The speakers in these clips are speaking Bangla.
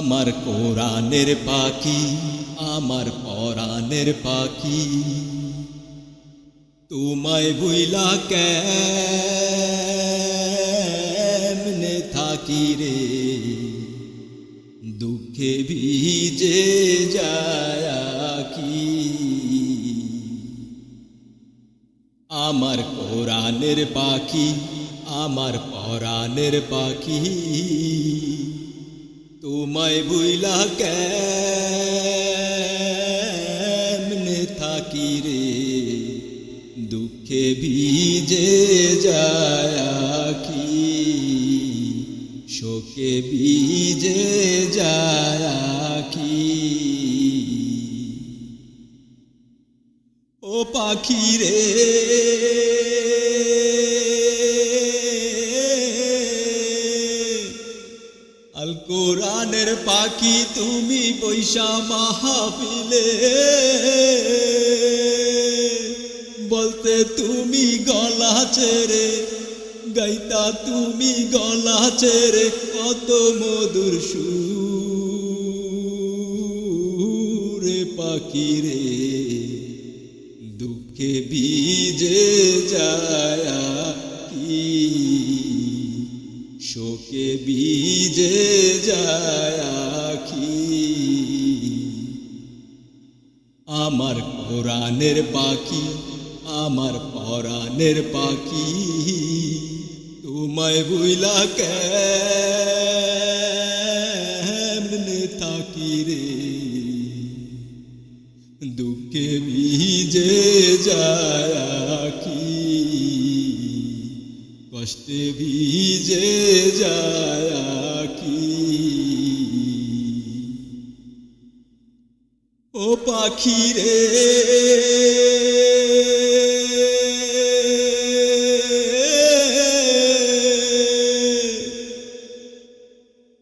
আমার কোরআনের পাখি, আমার পরাণের পাখি। তোমায় বুইলা কেমনে থাকি রে? দুঃখে ভিজে যায় কি আমার কোরআনের পাখি, আমার পরাণের পাখি। তোমায় বুইলা কেমনে থাকি রে? দুঃখে ভিজে যায় কি শোকে ভিজে যায় কি ও পাখি রে পাখি তুমি পয়সা মাহাবিলে। বলতে তুমি গলা ছেড়ে, গাইতা তুমি গলা ছেড়ে, কত মধুর সুরে পাখি রে। দুঃখে ভিজে যায় কি, শোকে ভিজে যায় আমার কোরআনের পাখি, আমার পরাণের পাখি, তোমায় বুইলা কেমনে থাকি রে? দুঃখে ভিজে যায় কষ্টে ভিজে যায় কি ও পাখি রে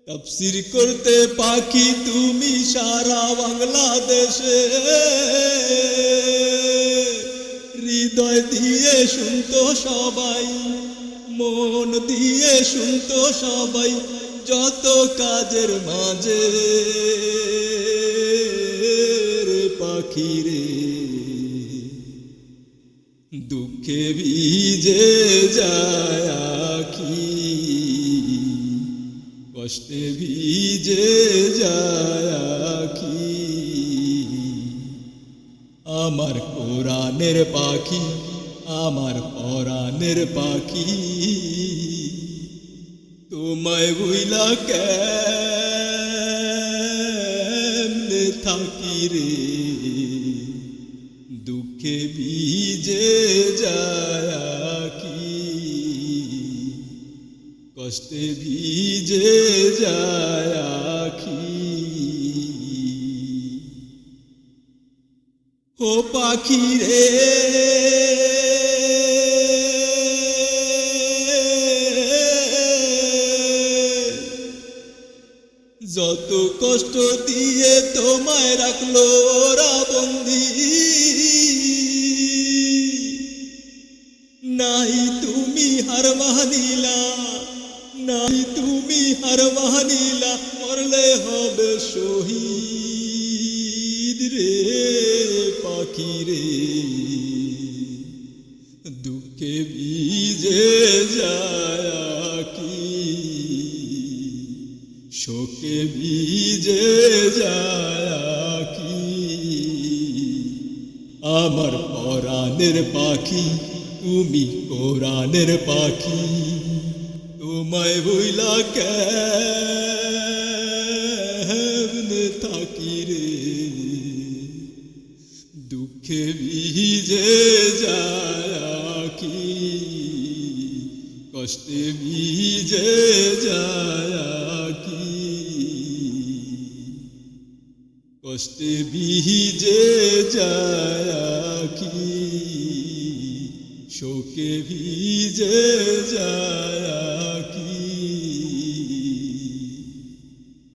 তফসির করতে পাখি তুমি সারা বাংলাদেশে। হৃদয় দিয়ে শুনতো সবাই। মন দিয়ে শুনতো সবাই যত কাজের মাঝে। রে পাখি রে দুঃখে ভিজে যায় কি কষ্টে ভিজে যায় কি আমার কোরআনের পাখি আমার পরাণের পাখি। তোমায় বুইলা কেমনে থাকি রে? দুঃখে ভিজে যায় কি কষ্টে ভিজে যায় কি ও পাখি রে। যত কষ্ট দিয়ে তোমায় রাখল ওরা বন্দি। নাই তুমি হার মানিলা, নাই তুমি হার মানিলা, মরলে হবে শহীদ রে, পাখি রে। দুঃখে ভিজে যায় শোকে ভিজে যায় কি আমার পরাণের পাখি, তুমি কোরআনের পাখি। তোমায় বইলা কেমনে থাকি দুঃখে ভিজে যায় কি কষ্টে ভিজে যায় কষ্টে ভিজে যায় কি শোকে ভিজে যায়